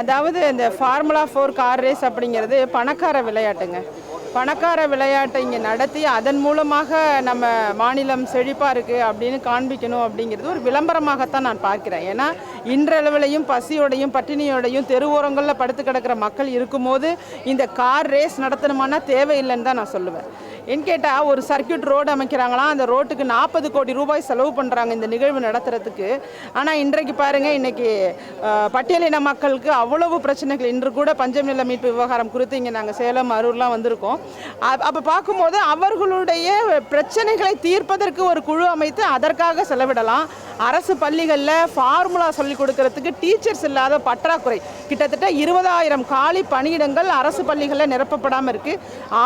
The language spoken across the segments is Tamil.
அதாவது இந்த ஃபார்முலா ஃபோர் கார் ரேஸ் அப்படிங்கிறது பணக்கார விளையாட்டுங்க. பணக்கார விளையாட்டை இங்கே நடத்தி அதன் மூலமாக நம்ம மாநிலம் செழிப்பாக இருக்குது அப்படின்னு காண்பிக்கணும் அப்படிங்கிறது ஒரு விளம்பரமாகத்தான் நான் பார்க்கிறேன். ஏன்னா இன்றளவிலையும் பசியோடையும் பட்டினியோடையும் தெருவோரங்களில் படுத்து கிடக்கிற மக்கள் இருக்கும்போது இந்த கார் ரேஸ் நடத்தணுமானா தேவையில்லைன்னு தான் நான் சொல்லுவேன். ஏன்னு கேட்டால் ஒரு சர்க்கியூட் ரோடு அமைக்கிறாங்களாம் அந்த ரோட்டுக்கு நாற்பது கோடி ரூபாய் செலவு பண்ணுறாங்க இந்த நிகழ்வு நடத்துறதுக்கு. ஆனால் இன்றைக்கு பாருங்கள் இன்றைக்கி பட்டியலின மக்களுக்கு அவ்வளவு பிரச்சனைகள். இன்று கூட பஞ்சம் நில மீட்பு விவகாரம் குறித்து இங்கே நாங்கள் சேலம் அரூர்லாம் வந்திருக்கோம். அப்போ பார்க்கும்போது அவர்களுடைய பிரச்சனைகளை தீர்ப்பதற்கு ஒரு குழு அமைத்து அதற்காக செலவிடலாம். அரசு பள்ளிகளில் ஃபார்முலா சொல்லிக் கொடுக்கறதுக்கு டீச்சர்ஸ் இல்லாத பற்றாக்குறை. கிட்டத்தட்ட இருபதாயிரம் காலி பணியிடங்கள் அரசு பள்ளிகளில் நிரப்பப்படாமல் இருக்குது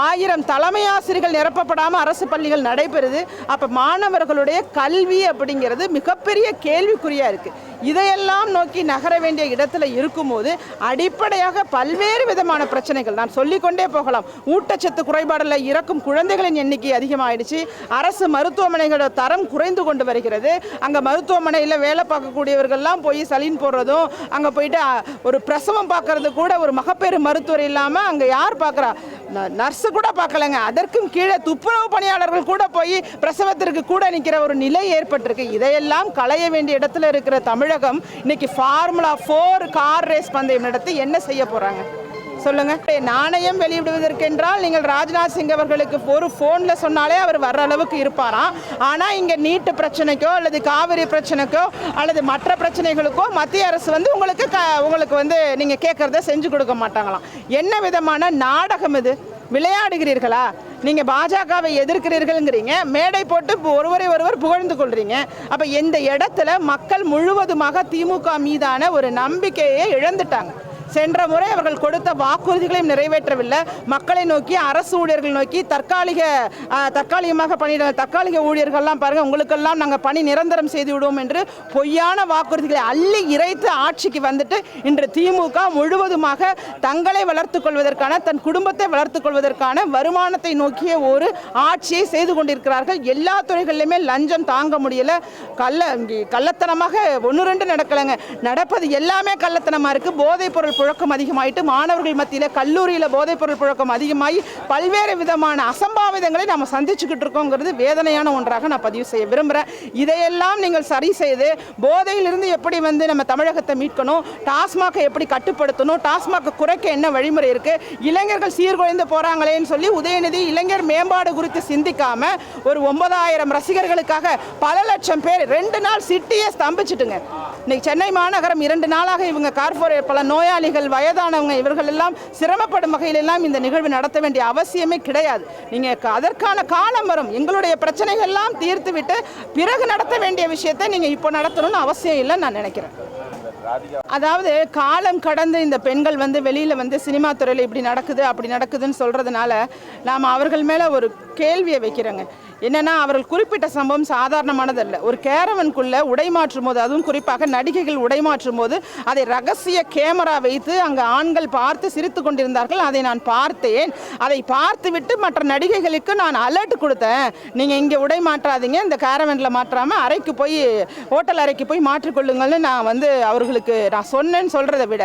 ஆயிரம் தலைமை ஆசிரியர்கள் நிரப்பப்படாமல் அரசு பள்ளிகள் நடைபெறுது. அப்போ மாணவர்களுடைய கல்வி அப்படிங்கிறது மிகப்பெரிய கேள்விக்குறியாக இருக்குது இதையெல்லாம் நோக்கி நகர வேண்டிய இடத்துல இருக்கும்போது அடிப்படையாக பல்வேறு விதமான பிரச்சனைகள் நான் சொல்லிக்கொண்டே போகலாம். ஊட்டச்சத்து குறைபாடில் இறக்கும் குழந்தைகளின் எண்ணிக்கை அதிகமாகிடுச்சு அரசு மருத்துவமனைகளோட தரம் குறைந்து கொண்டு வருகிறது. அங்கே மருத்துவமனையில் வேலை பார்க்கக்கூடியவர்கள்லாம் போய் சலீன் போடுறதும் அங்கே போயிட்டு ஒரு பிரசவம் பார்க்கறது கூட ஒரு மகப்பேறு மருத்துவர் இல்லாமல் அங்கே யார் பார்க்குறா? நர்ஸு கூட பார்க்கலங்க. அதற்கும் கீழே துப்புரவு பணியாளர்கள் கூட போய் பிரசவத்திற்கு கூட நிற்கிற ஒரு நிலை ஏற்பட்டிருக்கு. இதையெல்லாம் களைய வேண்டிய இடத்துல இருக்கிற தமிழகம் இன்னைக்கு ஃபார்முலா ஃபோர் கார் ரேஸ் பந்தயம் நடத்தி என்ன செய்ய போகிறாங்க சொல்லுங்க. நாணயம் வெளியிடுவதற்கென்றால் நீங்கள் ராஜ்நாத் சிங் அவர்களுக்கு ஒரு ஃபோனில் சொன்னாலே அவர் வர்ற அளவுக்கு இருப்பாராம். ஆனா இங்க நீட்டு பிரச்சனைக்கோ அல்லது காவிரி பிரச்சனைக்கோ அல்லது மற்ற பிரச்சனைகளுக்கோ மத்திய அரசு வந்து உங்களுக்கு க- உங்களுக்கு வந்து நீங்க கேட்கறத செஞ்சு கொடுக்க மாட்டாங்களாம். என்ன விதமான நாடகம் இது? விளையாடுகிறீர்களா? நீங்க பாஜகவை எதிர்க்கிறீர்கள்ங்கிறீங்க. மேடை போட்டு ஒருவரை ஒருவர் புகழ்ந்து கொள்றீங்க. அப்ப இந்த இடத்துல மக்கள் முழுவதுமாக திமுக மீதான ஒரு நம்பிக்கையை இழந்துட்டாங்க? சென்ற முறை அவர்கள் கொடுத்த வாக்குறுதிகளையும் நிறைவேற்றவில்லை. மக்களை நோக்கி அரசு ஊழியர்கள் நோக்கி தற்காலிக தற்காலிகமாக பணியிட தற்காலிக ஊழியர்கள்லாம் பாருங்க உங்களுக்கெல்லாம் நாங்கள் பணி நிரந்தரம் செய்து விடுவோம் என்று பொய்யான வாக்குறுதிகளை அள்ளி இறைத்து ஆட்சிக்கு வந்துட்டு இன்று திமுக முழுவதுமாக தங்களை வளர்த்துக் கொள்வதற்கான தன் குடும்பத்தை வளர்த்துக் கொள்வதற்கான வருமானத்தை நோக்கிய ஒரு ஆட்சியை செய்து கொண்டிருக்கிறார்கள். எல்லா துறைகளிலுமே லஞ்சம் தாங்க முடியல. கள்ள கள்ளத்தனமாக ஒன்று ரெண்டு நடக்கலைங்க. நடப்பது எல்லாமே கள்ளத்தனமாக இருக்குது போதைப் பொருள் புழக்கம் அதிகமாயிட்டு மாணவர்கள் மத்தியில் கல்லூரியில் போதைப்பொருள் புழக்கம் அதிகமாகி பல்வேறு விதமான அசம்பாவிதங்களை நம்ம சந்திச்சுக்கிட்டு இருக்கோங்கிறது வேதனையான ஒன்றாக நான் பதிவு செய்ய விரும்புகிறேன் இதையெல்லாம் நீங்கள் சரி செய்து போதையிலிருந்து எப்படி வந்து நம்ம தமிழகத்தை மீட்கணும் டாஸ்மாகை எப்படி கட்டுப்படுத்தணும் டாஸ்மாகை குறைக்க என்ன வழிமுறை இருக்குது இளைஞர்கள் சீர்குலைந்து போகிறாங்களேன்னு சொல்லி உதயநிதி இளைஞர் மேம்பாடு குறித்து சிந்திக்காம ஒரு ஒன்பதாயிரம் ரசிகர்களுக்காக பல லட்சம் பேர் ரெண்டு நாள் சிட்டியே ஸ்தம்பிச்சிட்டுங்க. இன்னைக்கு சென்னை மாநகரம் இரண்டு நாளாக இவங்க கார்பரேட் பல நோயாளி நோயாளிகள் வயதானவங்க இவர்கள் எல்லாம் சிரமப்படும் வகையில் எல்லாம் இந்த நிகழ்வு நடத்த வேண்டிய அவசியமே கிடையாது. நீங்க அதற்கான காலம் வரும். எங்களுடைய பிரச்சனைகள் எல்லாம் தீர்த்து விட்டு பிறகு நடத்த வேண்டிய விஷயத்தை நீங்க இப்போ நடத்தணும்னு அவசியம் இல்லைன்னு நான் நினைக்கிறேன். அதாவது காலம் கடந்து இந்த பெண்கள் வந்து வெளியில் வந்து சினிமா துறையில் இப்படி நடக்குது அப்படி நடக்குதுன்னு சொல்கிறதுனால நாம் அவர்கள் மேலே ஒரு கேள்வியை வைக்கிறோங்க. என்னன்னா அவர்கள் குறிப்பிட்ட சம்பவம் சாதாரணமானதல்ல. ஒரு கேரவனுக்குள்ளே உடை மாற்றும் போது அதுவும் குறிப்பாக நடிகைகள் உடை மாற்றும் போது அதை ரகசிய கேமரா வைத்து அங்கே ஆண்கள் பார்த்து சிரித்து கொண்டிருந்தார்கள். அதை நான் பார்த்தேன். அதை பார்த்துவிட்டு மற்ற நடிகைகளுக்கு நான் அலர்ட் கொடுத்தேன். நீங்கள் இங்கே உடை மாற்றாதீங்க. இந்த கேரவனில் மாற்றாமல் அறைக்கு போய் ஹோட்டல் அறைக்கு போய் மாற்றிக்கொள்ளுங்கள்னு நான் வந்து அவர்கள் அவங்களுக்கு நான் சொன்னேன்னு சொல்கிறத விட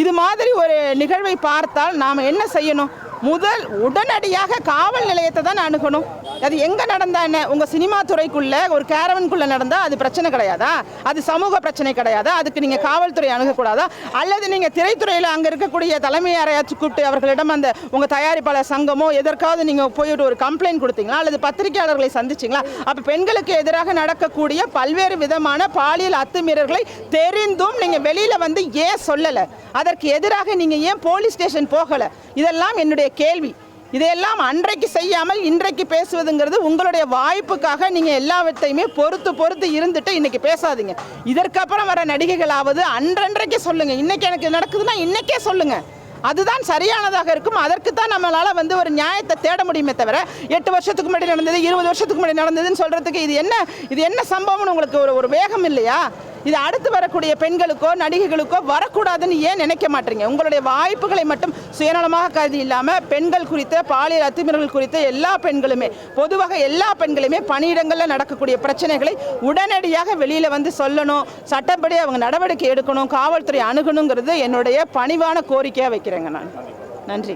இது மாதிரி ஒரு நிகழ்வை பார்த்தால் நாம் என்ன செய்யணும்? முதல் உடனடியாக காவல் நிலையத்தை தான் அணுகணும். அது எங்கே நடந்தா என்ன? உங்கள் சினிமா துறைக்குள்ள ஒரு கேரவனுக்குள்ளே நடந்தால் அது பிரச்சனை கிடையாதா? அது சமூக பிரச்சனை கிடையாதா? அதுக்கு நீங்கள் காவல்துறை அணுகக்கூடாதா? அல்லது நீங்கள் திரைத்துறையில் அங்கே இருக்கக்கூடிய தலைமை யாரையாச்சும் கூப்பிட்டு அவர்களிடம் அந்த உங்கள் தயாரிப்பாளர் சங்கமோ எதற்காவது நீங்கள் போயிட்டு ஒரு கம்ப்ளைண்ட் கொடுத்தீங்களா? அல்லது பத்திரிகையாளர்களை சந்திச்சிங்களா? அப்போ பெண்களுக்கு எதிராக நடக்கக்கூடிய பல்வேறு விதமான பாலியல் அத்துமீறல்களை தெரிந்தும் நீங்கள் வெளியில் வந்து ஏன் சொல்லலை? அதற்கு எதிராக நீங்கள் ஏன் போலீஸ் ஸ்டேஷன் போகலை? இதெல்லாம் என்னுடைய கேள்வி. இதையெல்லாம் அன்றைக்கு செய்யாமல் இன்றைக்கு பேசுவதுங்கிறது உங்களுடைய வாய்ப்புக்காக நீங்கள் எல்லாவற்றையுமே பொறுத்து பொறுத்து இருந்துட்டு இன்னைக்கு பேசாதீங்க. இதற்கப்புறம் வர நடிகைகளாவது அன்றன்றைக்கு சொல்லுங்கள் இன்னைக்கு எனக்கு நடக்குதுன்னா இன்னைக்கே சொல்லுங்கள் அதுதான் சரியானதாக இருக்கும். அதற்கு தான் நம்மளால் வந்து ஒரு நியாயத்தை தேட முடியுமே தவிர எட்டு வருஷத்துக்கு முன்னாடி நடந்தது இருபது வருஷத்துக்கு முன்னாடி நடந்ததுன்னு சொல்கிறதுக்கு இது என்ன இது என்ன சம்பவம்னு உங்களுக்கு ஒரு ஒரு வேகம் இல்லையா? இது அடுத்து வரக்கூடிய பெண்களுக்கோ நடிகைகளுக்கோ வரக்கூடாதுன்னு ஏன் நினைக்க மாட்டீங்க? உங்களுடைய வாய்ப்புகளை மட்டும் சுயநலமாக கருதி இல்லாமல் பெண்கள் குறித்த பாலியல் அத்துமீறல்கள் குறித்த எல்லா பெண்களுமே பொதுவாக எல்லா பெண்களுமே பணியிடங்களில் நடக்கக்கூடிய பிரச்சனைகளை உடனடியாக வெளியில் வந்து சொல்லணும். சட்டப்படி அவங்க நடவடிக்கை எடுக்கணும் காவல்துறை அணுகணுங்கிறது என்னுடைய பணிவான கோரிக்கையாக வைக்கிறேங்க நான். நன்றி.